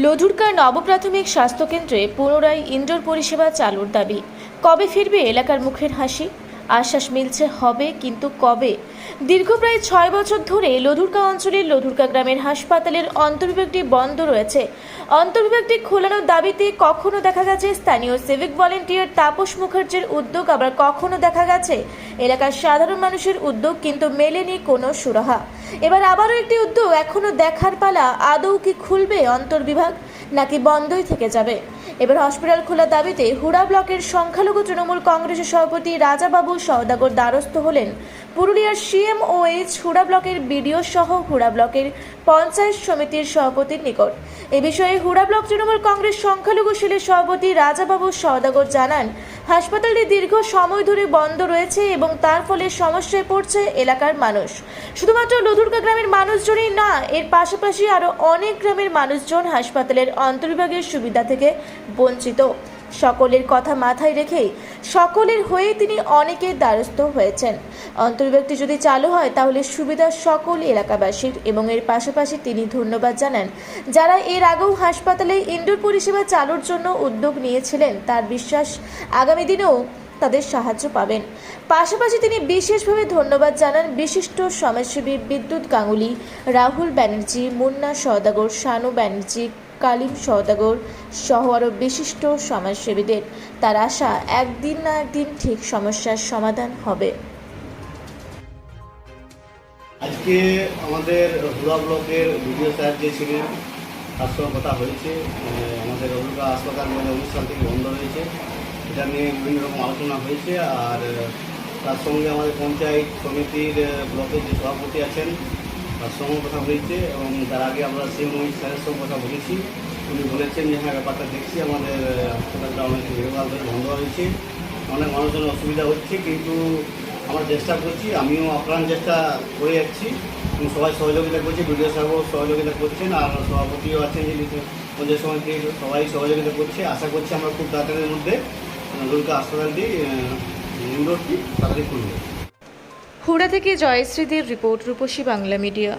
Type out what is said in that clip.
লধুরকা নবপ্রাথমিক স্বাস্থ্যকেন্দ্রে পুনরায় ইনডোর পরিষেবা চালুর দাবি। কবে ফিরবে এলাকার মুখের হাসি? আশ্বাস মিলছে হবে, কিন্তু কবে? দীর্ঘ প্রায় ছয় বছর ধরে লধুরকা অঞ্চলের লধুরকা গ্রামের হাসপাতালের অন্তর্বিভাগটি বন্ধ রয়েছে। অন্তর্বিভাগটি খোলানোর দাবিতে কখনো দেখা গেছে স্থানীয় সিভিক ভলেন্টিয়ার তাপস মুখার্জির উদ্যোগ, আবার কখনো দেখা গেছে এলাকার সাধারণ মানুষের উদ্যোগ, কিন্তু মেলেনি কোনো সুরাহা। এবার আবারও একটি উদ্যোগ। এখনও দেখার পালা আদৌ কি খুলবে অন্তর্বিভাগ নাকি বন্ধই থেকে যাবে? এবার হসপিটাল খোলার দাবিতে হুড়া ব্লকের সংখ্যালঘু তৃণমূল কংগ্রেসের সভাপতি রাজাবাবু সওদাগর দ্বারস্থ হলেন পুরুলিয়ার সিএমওএইচ হুড়া ব্লকের বিডিও সহ হুড়া ব্লকের পঞ্চায়েত সমিতির সভাপতির নিকট। এ বিষয়ে হুড়া ব্লক তৃণমূল কংগ্রেস সংখ্যালঘু সেলের সভাপতি রাজাবাবু সওদাগর জানান হাসপাতালটি দীর্ঘ সময় ধরে বন্ধ রয়েছে এবং তার ফলে সমস্যায় পড়ছে এলাকার মানুষ। শুধুমাত্র লধুরকা গ্রামের মানুষজনই না, এর পাশাপাশি আরও অনেক গ্রামের মানুষজন হাসপাতালের অন্তর্বিভাগের সুবিধা থেকে বঞ্চিত। সকলের কথা মাথায় রেখেই সকলের হয়ে তিনি অনেকের দ্বারস্থ হয়েছেন। অন্তর্ব্যক্তি যদি চালু হয়, তাহলে সুবিধা সকল এলাকাবাসীর এবং এর পাশাপাশি তিনি ধন্যবাদ জানান। যারা এর আগেও হাসপাতালে ইনডোর পরিষেবা চালুর জন্য উদ্যোগ নিয়েছিলেন, তার বিশ্বাস আগামী দিনেও তাদের সাহায্য পাবেন। পাশাপাশি তিনি বিশেষভাবে ধন্যবাদ জানান বিশিষ্ট সমাজসেবী বিদ্যুৎ গাঙ্গুলি, রাহুল ব্যানার্জি, মুন্না সওদাগর, শানু ব্যানার্জি, কালিম সওদাগর সহ আরও বিশিষ্ট সমাজসেবীদের। তার আশা, একদিন না একদিন ঠিক সমস্যার সমাধান হবে। আজকে আমাদের হুড়া ব্লকের ভিডিও স্যার যে ছিলেন, তার সঙ্গে কথা হয়েছে। আমাদের অভিজ্ঞতা হাসপাতাল মানে অনুষ্ঠান থেকে বন্ধ হয়েছে এটা নিয়ে বিভিন্ন রকম আলোচনা হয়েছে আর, তার সঙ্গে আমাদের পঞ্চায়েত সমিতির ব্লকের যে সভাপতি আছেন, তার সঙ্গে কথা হয়েছে এবং তার আগে আমরা সেই মহিত স্যারের সঙ্গে কথা বলেছি। উনি বলেছেন যে হ্যাঁ ব্যাপারটা দেখছি, আমাদের হাসপাতালটা অনেক দীর্ঘকাল ধরে বন্ধ হয়েছে। অনেক মানুষজন অসুবিধা হচ্ছে, কিন্তু আমরা চেষ্টা করছি, আমিও আপ্রাণ চেষ্টা করে যাচ্ছি। এবং সবাই সহযোগিতা করছে, বিডিও সাহেবও সহযোগিতা করছেন, আর সভাপতিও আছেন যে পঞ্চায়েত সমিতি সবাই সহযোগিতা করছে। আশা করছি আমরা খুব তাড়াতাড়ির মধ্যে তাড়াতাড়ি খুলবে হুড়া থেকে জয়শ্রীদের রিপোর্ট রূপসী বাংলা মিডিয়া।